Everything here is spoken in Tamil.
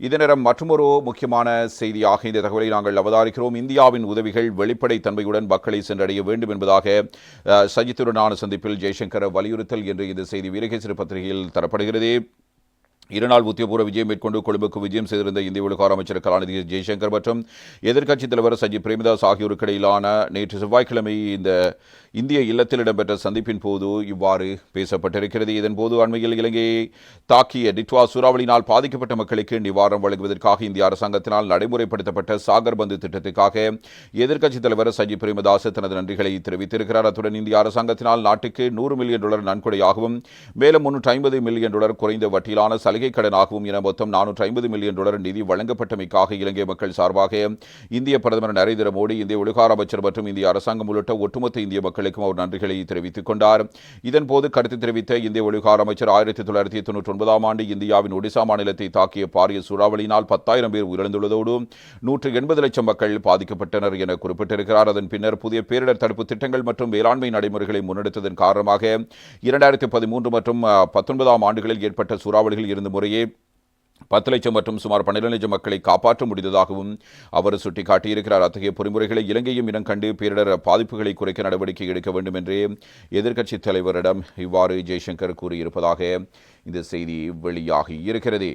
இதனிடம் மற்றொரு முக்கியமான செய்தியாக இந்த தகவலை நாங்கள் அவதாரிக்கிறோம் இந்தியாவின் உதவிகள் வெளிப்படை தன்மையுடன் மக்களை சென்றடைய வேண்டும் என்பதாக சஜித்துடனான சந்திப்பில் ஜெய்சங்கர் வலியுறுத்தல் என்று இந்த செய்தி வீரகேசரி பத்திரிகையில் தரப்படுகிறது. இருநாள் உத்தியபூர்வ விஜயம் மேற்கொண்டு கொழும்புக்கு விஜயம் செய்திருந்த இந்திய விவகார அமைச்சர் கலாநிதி ஜெய்சங்கர் மற்றும் எதிர்க்கட்சித் தலைவர் சஜித் பிரேமதாஸ் ஆகியோருக்கு இடையிலான நேற்று செவ்வாய்க்கிழமை இந்த இந்திய இல்லத்தில் இடம்பெற்ற சந்திப்பின் போது இவ்வாறு பேசப்பட்டிருக்கிறது. இதன்போது அண்மையில் இலங்கையை தாக்கிய டிட்வா சூறாவளியினால் பாதிக்கப்பட்ட மக்களுக்கு நிவாரணம் வழங்குவதற்காக இந்திய அரசாங்கத்தினால் நடைமுறைப்படுத்தப்பட்ட சாகர் பந்து திட்டத்துக்காக எதிர்க்கட்சித் தலைவர் சஜித் பிரேமதாஸ் தனது நன்றிகளை தெரிவித்திருக்கிறார். அத்துடன் இந்திய அரசாங்கத்தினால் நாட்டுக்கு நூறு மில்லியன் டாலர் நன்கொடையாகவும் மேலும் முன்னூற்றி ஐம்பது மில்லியன் டாலர் குறைந்த வட்டியிலான சலுகை கடனாகவும் என மொத்தம் நானூற்றி ஐம்பது மில்லியன் டாலர் நிதி வழங்கப்பட்டமைக்காக இலங்கை மக்கள் சார்பாக இந்திய பிரதமர் நரேந்திர மோடி இந்திய வெளிகார அமைச்சர் மற்றும் இந்திய அரசாங்கம் உள்ளிட்ட ஒட்டுமொத்த இந்திய மக்களுக்கும் அவர் நன்றிகளை தெரிவித்துக் கொண்டார். இதன்போது கருத்து தெரிவித்த இந்திய வெளிகார அமைச்சர் ஆயிரத்தி தொள்ளாயிரத்தி தொன்னூற்றி ஒன்பதாம் ஆண்டு இந்தியாவின் ஒடிசா மாநிலத்தை தாக்கிய பாரிய சூறாவளியினால் பத்தாயிரம் பேர் உயிரிழந்துள்ளதோடு நூற்று எண்பது லட்சம் மக்கள் பாதிக்கப்பட்டனர் என குறிப்பிட்டிருக்கிறார். அதன் பின்னர் புதிய பேரிடர் தடுப்பு திட்டங்கள் மற்றும் வேளாண்மை நடைமுறைகளை முன்னெடுத்ததன் காரணமாக இரண்டாயிரத்தி பதிமூன்று மற்றும் பத்தொன்பதாம் ஆண்டுகளில் ஏற்பட்ட சூறாவளிகள் இருந்த முறையே பத்து லட்சம் மற்றும் சுமார் பன்னிரண்டு லட்சம் மக்களை காப்பாற்ற முடிந்ததாகவும் அவர் சுட்டிக்காட்டியிருக்கிறார். அத்தகைய பொறிமுறைகளை இலங்கையும் இனம் கண்டு பேரிடர் பாதிப்புகளை குறைக்க நடவடிக்கை எடுக்க வேண்டும் என்று எதிர்க்கட்சித் தலைவரிடம் இவ்வாறு ஜெய்சங்கர் கூறியிருப்பதாக இந்த செய்தி வெளியாகி இருக்கிறது.